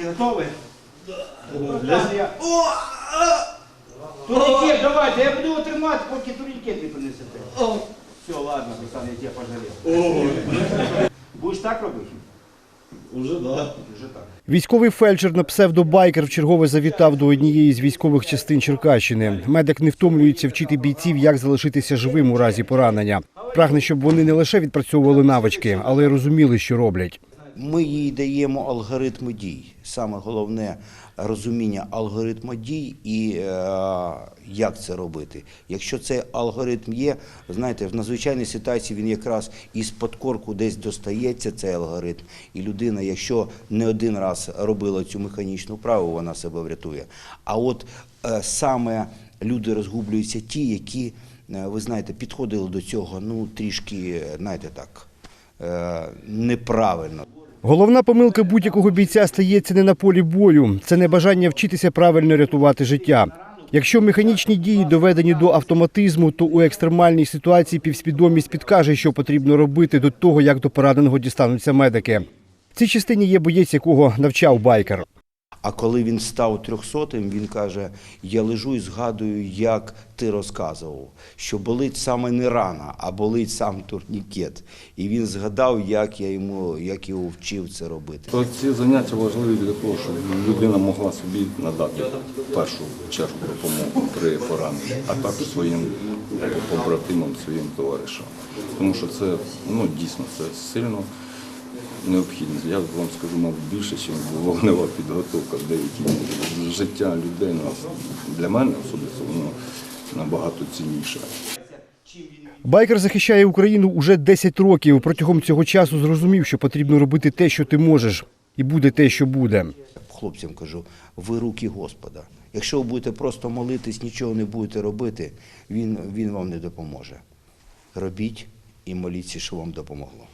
Ти готовий? О! Турнікет, давайте, я буду тримати, поки турнікет не принесете. Все, ладно, Руслан, я тебе пожалів. Будеш так робити? Уже да. Вже так. Військовий фельдшер на псевдобайкер вчергове завітав до однієї з військових частин Черкащини. Медик не втомлюється вчити бійців, як залишитися живим у разі поранення. Прагне, щоб вони не лише відпрацьовували навички, але й розуміли, що роблять. Ми їй даємо алгоритми дій. Саме головне розуміння алгоритму дій і е, як це робити. Якщо цей алгоритм є, знаєте, в надзвичайній ситуації він якраз із подкорку десь достається цей алгоритм, і людина, якщо не один раз робила цю механічну вправу, вона себе врятує. А от е, саме люди розгублюються ті, які, е, ви знаєте, підходили до цього ну трішки, знаєте так, е, неправильно. Головна помилка будь-якого бійця стається не на полі бою. Це небажання вчитися правильно рятувати життя. Якщо механічні дії доведені до автоматизму, то у екстремальній ситуації півсвідомість підкаже, що потрібно робити до того, як до пораненого дістануться медики. В цій частині є боєць, якого навчав байкер. А коли він став трьохсотим, він каже: я лежу і згадую, як ти розказував, що болить саме не рана, а болить сам турнікет. І він згадав, як я йому, як його вчив це робити. Ці заняття важливі для того, щоб людина могла собі надати першу чергу допомогу при пораненні, а також своїм побратимам, своїм товаришам. Тому що це ну, дійсно це сильно необхідно. Я вам скажу, мабуть, більше, ніж вогнева підготовка в деякі життя людей. Ну, для мене особисто воно набагато цінніше. Байкер захищає Україну уже 10 років. Протягом цього часу зрозумів, що потрібно робити те, що ти можеш, і буде те, що буде. Хлопцям кажу, ви руки Господа. Якщо ви будете просто молитись, нічого не будете робити, він, він вам не допоможе. Робіть і моліться, що вам допомогло.